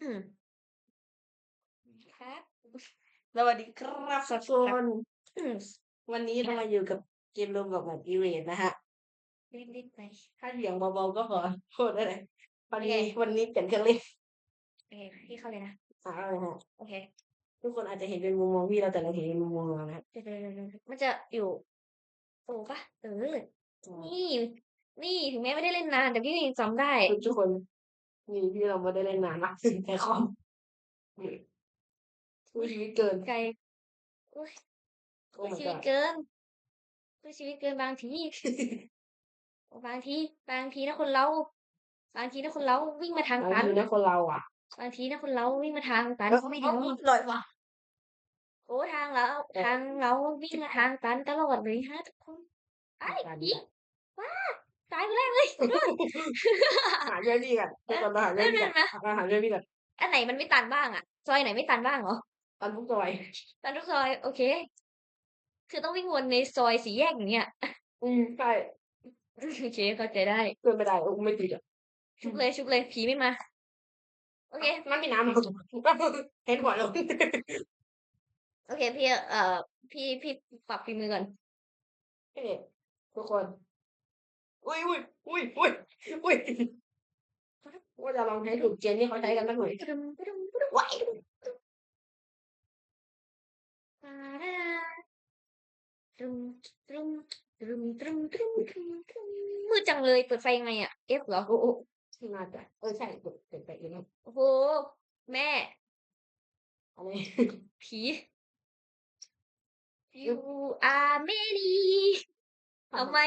อืมครับสวัสดีครับทุกคนอืมวันนี้เรามาอยู่กับเกมรวมกับแบบอีเวนต์นะฮะ รีบๆไปถ้าเสียงเบาๆก็ขอโทษด้วยนะวันนี้โอเควันนี้เปลี่ยนเครื่องเล่นโอเคพี่เข้าเลยนะอ่าเลยฮะโอเคทุกคนอาจจะเห็นเป็นมุมมองพี่เราแต่เราเห็นเป็นมุมมองเรานะฮะเดี๋ยวๆๆๆมันจะอยู่โอ้ปะเออนี่ นี่ถึงแม้ไม่ได้เล่นนาน แต่พี่ก็ยังจำได้ ทุกคน นี่พี่เราไม่ได้เล่นนานมากถึงแต่คอมนี่สู้ชีวิตเกินไกลอุ้ยโอ้เพื่อ my ชีวิต god เกินเพื่อชีวิตเกินบางที บางทีบางทีนะคนเรา บางทีนะคนเราวิ่งมาทางบางตันทีนะคนเราอะ บางทีนะคนเราวิ่งมาทางตันเอ้ยเขาไม่เอ้รู้ยลอยว่ะโอ้ทางเราเอ๊ะทางเราวิ่งมาทางตันตลอดเลยฮะทุกคนไอ้การผีดีว้า ตายไปแล้วเลยหาเรื่องพี่กันทุกคนมาหาเรื่องพี่กันนั่นมาหาเรื่องพี่กันอันไหนมันไม่ตันบ้างอะซอยไหนไม่ตันบ้างเหรอตันทุกซอยตันทุกซอย โอเค คือต้องวิ่งวนในซอยสี่แยกอย่างเงี้ยอืมใช่โอเคเข้าใจได้เกินไม่ได้โอ้ไม่ติดอะชุบเลยชุบเลยผีไม่มาโอเคมันมีน้ำเห็นหัวลงโอเคพี่เอ่อพี่พี่ปรับฝีมือก่อนนี่ทุกคน อุ้ยอุ้ยอุ้ยอุ้ยอุ้ยว่าจะลองใช้ถูกเจนที่เขาใช้กันสักหน่อยปรึมปรึมปรึมว้ายปาดาตรึมตรึมตรึมตรึมตรึมตรึมตรึมมืดจังเลย เปิดไฟยังไงอะ F เหรอ โอ้โอ้น่าจะเออใช่เปิดเปิดไปเองนะโอ้โห แม่ อะไร ผี You are Mary ทำไม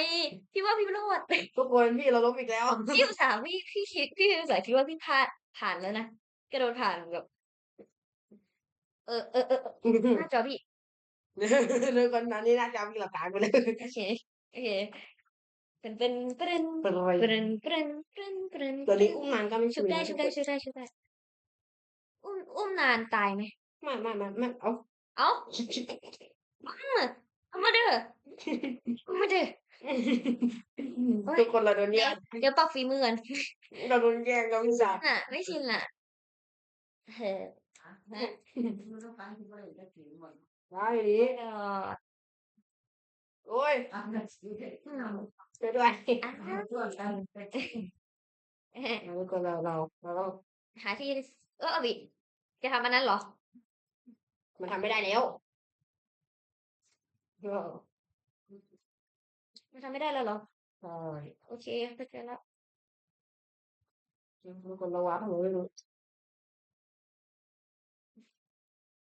พี่ว่าพี่ไม่รอดทุกคนพี่เราล้มอีกแล้ว พี่อุตส่าห์พี่พี่คิดพี่อุตส่าห์คิดว่าพี่พลาดผ่านแล้วนะกระโดดผ่านแบบเออเออเออเออหน้าจอพี่เรื่องคนนั้นนี่น่าจะมีหลักฐานไปเลยโอเคโอเคเป็นเป็นเป็นเปิดไปเป็นเป็นเป็นเป็นตัวนี้อุ้มนานก็ไม่ชุบได้ชุบได้ชุบได้ชุบได้อุ้มอุ้มนานตายไหมไม่ไม่ไม่ไม่เอาเอ้าเอามาเด้อเอามาเด้อ ทุกคนเราโดนแย่เดี๋ยวเดี๋ยวปรับฝีมือก่อนเราโดนแย่งเราวิสาน่ะ ไม่ชินล่ะเฮ้ยได้ดีเออโอ้ยอืมช่วยด้วยอะแล้วก็เราเราเราก็หาที่เออเอาบิจะทำอันนั้นเหรอ มันทำไม่ได้แล้วก็ มันทำไม่ได้แล้วเหรอใช่โอเคเข้าใจแล้วทุกคนเราวัดทำไมไม่รู้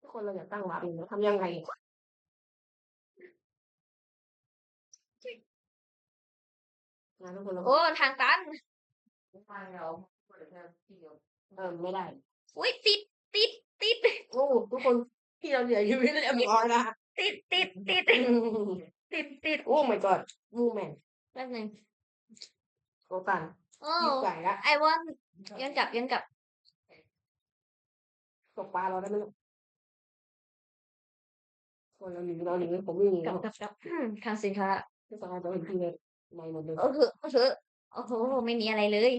ทุกคนเราอยากตั้งวัดอยู่นะทำยังไงนะทุกคนเราโอ้ทางตันเออไม่ได้อุ้ยติดติดติดโอ้ทุกคนพี่เราเหลืออยู่ไม่ได้เรียบร้อยนะติดติดติด ติดติดโอ้ my god มูแมนแป๊บหนึงโกตันโอ้ยิบไก่ละไอวอนย้อนกลับย้อนกลับตกปลาเราได้ไหมลูกคนเราหนีเราหนีผมไม่หนีกลัแล้บวกลับกลับอืมทางสินค้าที่สำคัญจะเป็นพี่เลยในหมดเลยโอ้โหโอ้โหโอ้โหไม่มีอะไรเลย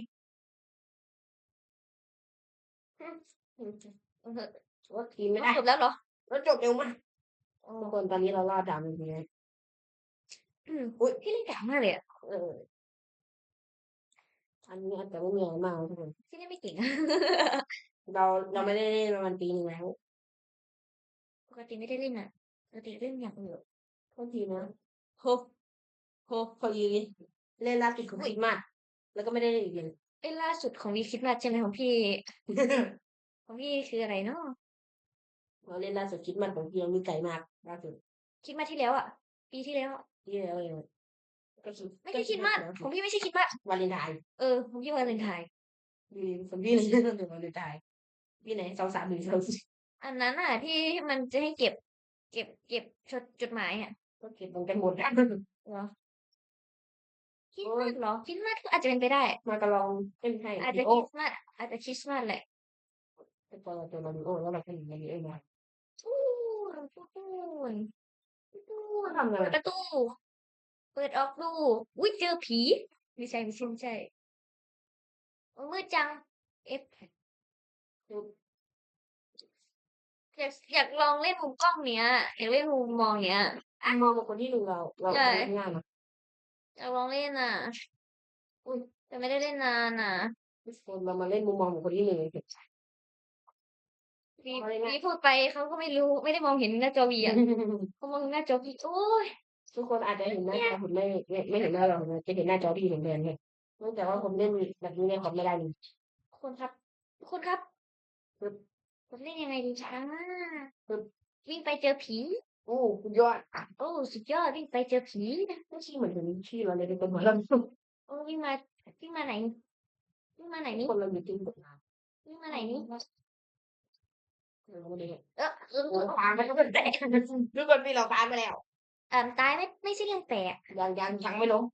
โอ้โหว่าทีมไม่ได้จบแล้วเหรอ แล้วจบเร็วมากโอ้ทุกคนตอนนี้เราล่าดำอยู่เลย อืมอุ้ยพี่เล่นกากมากเลยอะเอออันนี้อาจจะไม่มีอะไรมากทุกคนพี่เล่นไม่เก่ง เราเราไม่ได้เล่นประมาณปีหนึงแล้วปกติไม่ได้เล่นอะปกติเล่นอย่างอื่นโทษทีนะโฮโฮพอดีเล่นล่าสุดของคริดมาสแล้วก็ไม่ได้เล่นอีกเลย เอ้ยล่าสุดของวีคิดมาใช่ไหมของพี่ ของพี่คืออะไรเนาะเราเล่นล่าสุดคริดมาสของพี่เรามีไก่มากล่าสุด คิดมาที่แล้วอะ ปีที่แล้วอะ ที่แล้วเองก็คิดไม่ใช่คิดมาสของพี่ไม่ใช่คิดมาสวาเลนไทน์เออของพี่วาเลนไทน์มีคนพี่เลยเล่นวาเลนไทน์พี่ไหนสองสามหนึ่งสองสี่อันนั้นอะที่มันจะให้เก็บ เก็บเก็บจดจดหมายอะก็เก็บตรงกันหมดนะเหรอคิดมาสเหรอคิดมาสก็อาจจะเป็นไปได้ มากระลองเล่นให้อาจจะโอคริสต์มาสอาจจะคริสต์มาสแหละเป็นตัวเราตัวมาริโอแล้วเราก็หนีมาริโอมา ตู้ตู้ตู้ตู้ทำไงเปิดประตู เปิดออกดู อุ้ยเจอผี ไม่ใช่ไม่ใช่ไม่ใช่โอ้มืดจัง เอฟอยากอยากลองเล่นมุมกล้องเนี้ยอยากเล่นมุมมองเนี้ยมองมาคนที่หนึ่งเรา เราใช่ทำง่ายนะอยากลองเล่นอะ อุ้ยแต่ไม่ได้เล่นนานอะทุกคนเรามาเล่นมุมมองของคนที่หนึ่งกัน วีเอาเลยนะวีพูดไปเขาก็ไม่รู้ไม่ได้มองเห็นหน้าจอวีอะเขามองหน้าจอวีโอ้ยทุกคนอาจจะเห็นหน้าจอผมไม่ไม่ไม่เห็นหน้าเราจะเห็นหน้าจอที่เห็นเดือนเนี่ยเนื่องจากว่าผมเล่นแบบนี้ในคอมไม่ได้เลยคนครับคนครับครับผมเล่นยังไงดีช้าครับวิ่งไปเจอผีโอ้คุณยอดโอ้สุดยอดวิ่งไปเจอผีไม่ใช่เหมือนถึงที่เราเลยเป็นหมอลำโอ้วิ่งมาวิ่งมาไหนวิ่งมาไหนนี่คนเราอยู่จริงตกน้วิ่งมาไหนนี่ำ เราไม่ได้เออเออโอ้ยค้างมันก็เป็นแตกทุกคนพี่เราค้างไปแล้วเอ่อตายไม่ไม่ใช่เรื่องแปลกยังยังยังไม่ลง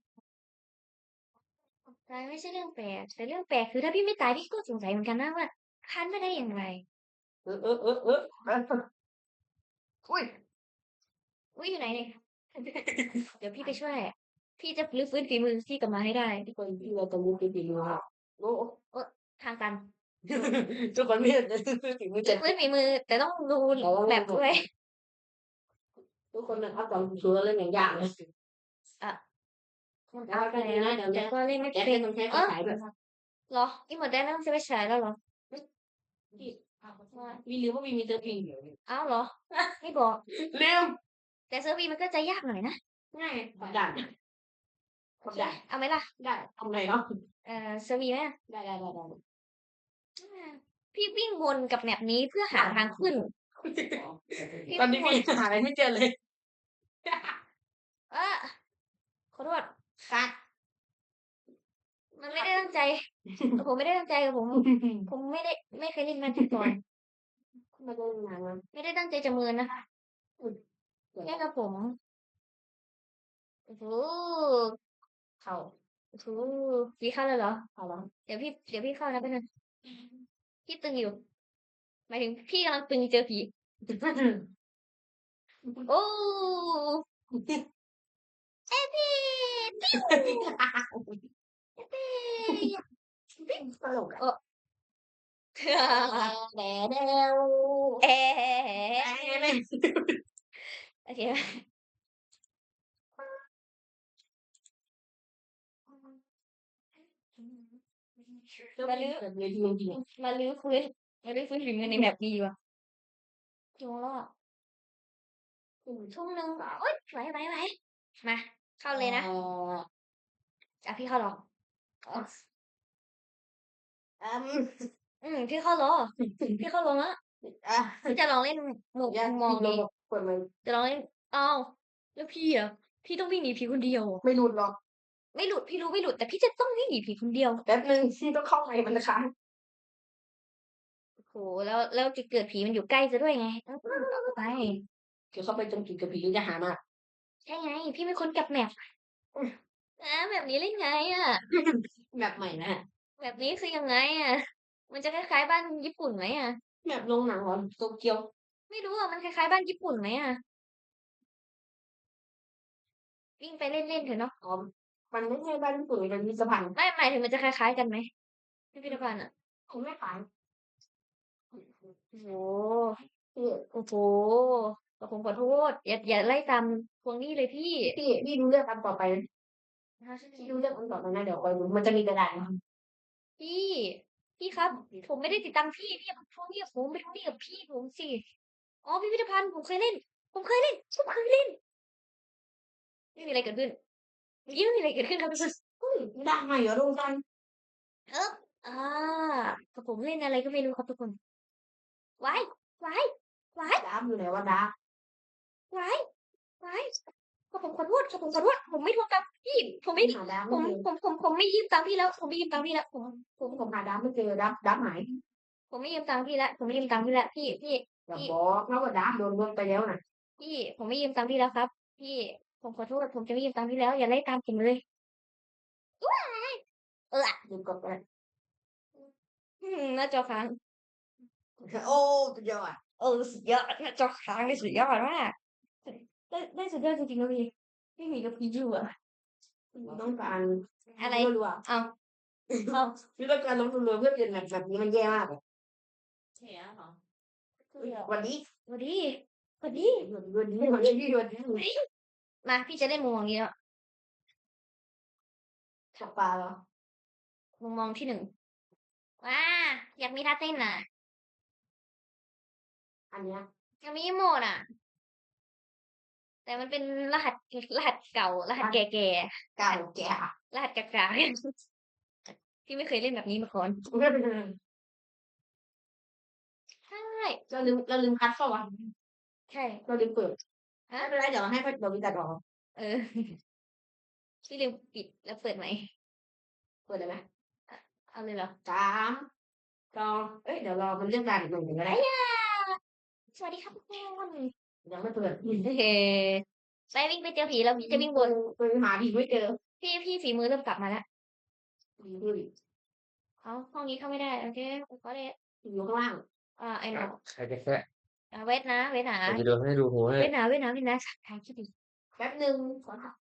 ตายไม่ใช่เรื่องแปลกแต่เรื่องแปลกคือถ้าพี่ไม่ตายพี่ก็สงสัยเหมือนกันนะว่าคันไม่ได้อย่างไร เออเออเออเอออุ้ยอุ้ยอยู่ไหนเนี่ยเดี๋ยวพี่ไปช่วย พี่จะรื้อฟื้นฝีมือพี่กลับมาให้ได้ทุกคนพี่เราจะมุดไปปีนึงครับโอ้ทางตัน ทุกคนพี่จะถึงมือรื้เจ็อฟื้นฝีมือ แต่ต้องดูแบบด้วยทุกคนนะครับตอนชูเราเล่นอย่างยากเลยมันเอาไปแล้วแต่ก็เล่นไม่แกเป็เล่นนต้องใช้เอภาอษาด้วยเหรออีหมดได้แล้วจะไปฉายแล้วเหรอมีหรือว่ามีมีเตอร์พิงอ้าวเหรอ ไม่บอกลืมแต่เซอร์วีมันก็จะยากหน่อยนะง่ายได้ได้เอาไหมล่ะ ได้ทำไงเนาะเอ่อเซอร์วีไหมอะได้ได้ได้ได้ พี่วิ่งวนกับแมปนี้เพื่อหาทางขึ้น ตอนนี้พี่หาอะไรไม่เจอเลย เออขอโทษคัดมันไม่ได้ตั้งใจ ผมไม่ได้ตั้งใจกับผม ผมไม่ได้ไม่เคยเล่นมันก่อนมาเล่นงานมันไม่ได้ตั้งใจจะเมินนะคะแค่กับผมโอ้โหเข้าโอ้โหพี่เข้าแล้วเหรอเข้าแล้วเดี๋ยวพี่ เดี๋ยวพี่เข้านะเพื่อน พี่ตึงอยู่ หมายถึงพี่กำลังตึงเจอผี โอ้เอยพี่ปิ้วปิ้วตลกเออะอแดดเดวเอ๊ะไม่โอเค มาลื้อแบบเวทีจริงมาลื้อฟื้นมาลื้อฟื้นฝีมือในแบบดีว่ะจงแล้วอะทุ่มหนึ่งโอ๊ยไหวไหวไหวมา เข้าเลยนะอะพี่เข้าหรออ๋ออืมอืมพี่เข้าหรอพี่เข้าลงแล้วอะพี่จะลองเล่นหมวกยังมองลดีงเปิดมันจะลองเล่นอ้าวแล้วพี่อะพี่ต้องวิ่งหนีผีคนเดียว ไม่รุนหรอก ไม่หลุดพี่รู้ไม่หลุดแต่พี่จะต้องวิ่งหนีผีคนเดียวแป๊บนึงที่ต้องเข้าไปมันนะคะโหแล้วแล้วจุดเกิดผีมันอยู่ใกล้ซะด้วยไงต้องเข้าไปเดี๋ยวเข้าไปจนจุดกระผีจะหามากใช่ไง พี่เป็นคนกับแมปอ่าแบบนี้เล่นไงอะแบบใหม่นะแบบนี้คือยังไงอะ มันจะคล้ายๆบ้านญี่ปุ่นไหมอะแบบโรงหนังของโตเกียว ไม่รู้อะมันคล้ายๆบ้านญี่ปุ่นไหมอะวิ่งไปเล่นๆเถอะเนาะอ๋อ มันไม่ใช่บ้านญี่ปุ่นมันเป็นพิพิธภัณฑ์ไม่หมายถึงมันจะคล้ายๆกันไหมพิพิธภัณฑ์อะคงไม่ขายโอ้โหโอ้โหผมขอโทษ อย่าอย่าไล่ตามทวงหนี้เลยพี่พี่พี่ดูเรื่องอันต่อไปนะพี่ดูเรื่องอันต่อไปนะเดี๋ยวคอยดูมันจะมีกระดาษนะพี่พี่ครับ ผมไม่ได้ติดตามพี่พี่อย่ามาทวงหนี้กับผมไปทวงหนี้กับพี่ผมสิอ๋อพิพิธภัณฑ์ผมเคยเล่น ผมเคยเล่นผมเคยเล่นไม่มีอะไรเกิดขึ้น เมื่อกี้ไม่มีอะไรเกิดขึ้นครับทุกคนเฮ้ยได้ไงเหรอโรงกันเอออ่ากับผมเล่นอะไรก็ไม่รู้ครับทุกคนว้ายว้ายว้ายดาบอยู่ไหนวะดาบว้ายว้ายก็ผมขอโทษครับผมขอโทษผมไม่ทวงตังค์พี่ผมไม่หาดาบผไม่มเจอผมผมผมไม่ยืมตังค์พี่แล้ว ผมไม่ยืมตังค์พี่แล้วผมผมผมหาดาบไม่เจอดาบดาบหาย ผมไม่ยืมตังค์พี่แล้วผมไม่ยืมตังค์พี่แล้วพี่พี่อย่าบอกนะว่าดาบโดนลงไปแล้วนะพี่ผมไม่ยืมตังค์พี่แล้วครับ พี่ ผมขอโทษ ผมจะไม่ยืมตังค์พี่แล้ว อย่าไล่ตามผมเลยว้ายเออดูกลับไปอืมหน้าจอค้างโอ้สุดยอดเออสุดยอดหน้าจอค้างนี่สุดยอดมากได้ได้สุดยอดจริงๆนะพี่ไม่มีกับพี่อยู่อะต้องการอะไรไม่รู้อะเอาเอาพี่ต้องการลงทุนเพื่อเปลี่ยนแบบแบบนี้มันแย่มากเลยเสียเหรอวันนี้สวัสดีสวัสดีวันนี้วันนี้วันนี้วันนี้ มาพี่จะเล่นมุมมองนี้แล้วตกปลาเหรอมุมมองที่หนึ่งว้าอยากมีท่าเต้นน่ะ อันเนี้ยอยากมีโหมดอะ แต่มันเป็นรหัสรหัสเก่ารหัสแก่เก่าแก่ๆรหัสกากาพี่ไม่เคยเล่นแบบนี้มาก่อนใช่เราลืมเราลืมคัดเข้าวะใช่ เราลืมเปิด ฮะไม่เป็นไรเดี๋ยวเราให้เดี๋ยวมีตัดออกเออพี่ลืมปิดแล้วเปิดไหมเปิดเลยไหมเอาเลยเหรอสามสองเอ้ยเดี๋ยวรอมันเรื่องการอีกหนึ่งก็ได้สวัสดีครับทุกคนยังไม่เปิดเฮ้ไปวิ่งไปเจอผีแล้วจะวิ่งบนไปหาผีไม่เจอ พี่พี่ฝีมือเริ่มกลับมาแล้วผีอยู่เอาห้องนี้เข้าไม่ได้โอเคก็เลยอยู่ข้างล่างอ่าไอ้หนอใครจะแค่ อ่าเวทนะ เวทนะใครจะดูให้ดูหูให้ เวทนะเวทนะเวทนะถ่ายคลิปดิแป๊บหนึ่ง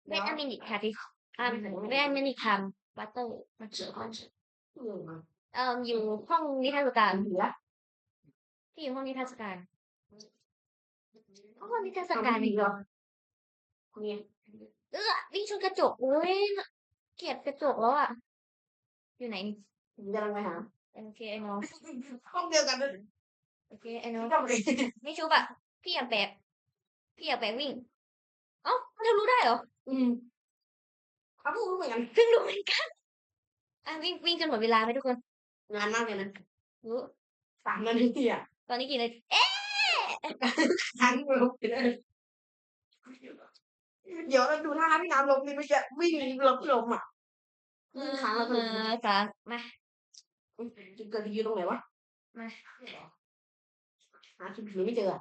เวทอามินิค่ะดิอ่าเวทอามินิคำบัตเตอร์มาเจอห้องเอ่ออยู่ห้องนิทรรศการเหลือที่อยู่ห้องนิทรรศการห้องนิทรรศทำการดีเหรอเนี่ยเออวิ่งชนกระจกเว้ยเกลียดกระจกแล้วอะ อยู่ไหนนี่ผมกำลังไปหาโอเคไอ้น้อง ห้องเดียวกันเลย โอเคไอ้น้องทำอะไรไม่ชุบอะ พี่อยากแบก พี่อยากแบกวิ่ง เอ้ามันทะลุได้เหรอ อืมเขาพูดเหมือนกันเพิ่งรู้เหมือนกัน อะวิ่งวิ่งจนหมดเวลาไหมทุกคนงานมากเลยนะรู้สามนาทีอะ ตอนนี้กี่นาทีเอ๊ะทั้งลมเลยเดี๋ยวเราดูท่าพี่น้ำลมนี่ไม่ใช่วิ่งลบลมอะเอวิ่งอค้างแล้วเอก็อสามมาจุดเกิดยืนตรงไหนวะมา หาจุดผีไม่เจอ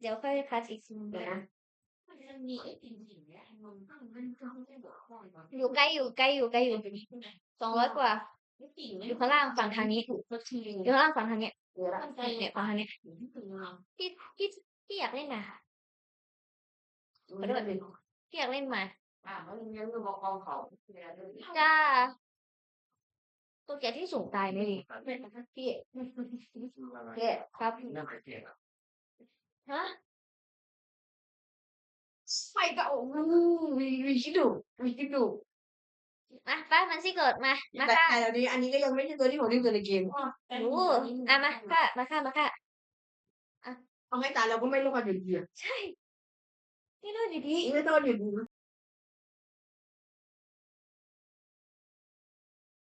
เดี๋ยวค่อยคัดอีกทีเดี๋ยวนะมันมีไอ้จริงๆเนี่ยมันมันมันจะบอกว่าอยู่ใกล้อยู่ใกล้อยู่ใกล้อยู่สองร้อยกว่าไม่จริงอยู่ข้างล่างฝั่งทางนี้ถูกก็ทีอยู่ข้างล่างฝั่งทางเนี้ยเดี๋ยวละมันใจเนี่ยฝั่งทางเนี้ยถึงเราพี่พี่พี่อยากเล่นนะไม่ได้เลยพี่อยากเล่นมาอ่ามันยังไม่บอกกองเขาเวลาเดินจ้า ตัวแกที่สูงตายไหมดิพี่เกครับน่าจะเก่งฮะไปก็โอ้วีวีคิดดูวีคิดดูมาป้ามันสิเกิดมา มาแต่ค่ะแต่อันนี้อันนี้ก็ยังไม่ใช่ตัวที่ผมเล่นตัวในเกมโอ้อะมาค่ะมาค่ะมาค่ะเอาให้ตายเราก็ไม่รอดอยู่ดีใช่นี่น่าดีดีไม่รอดอยู่ดี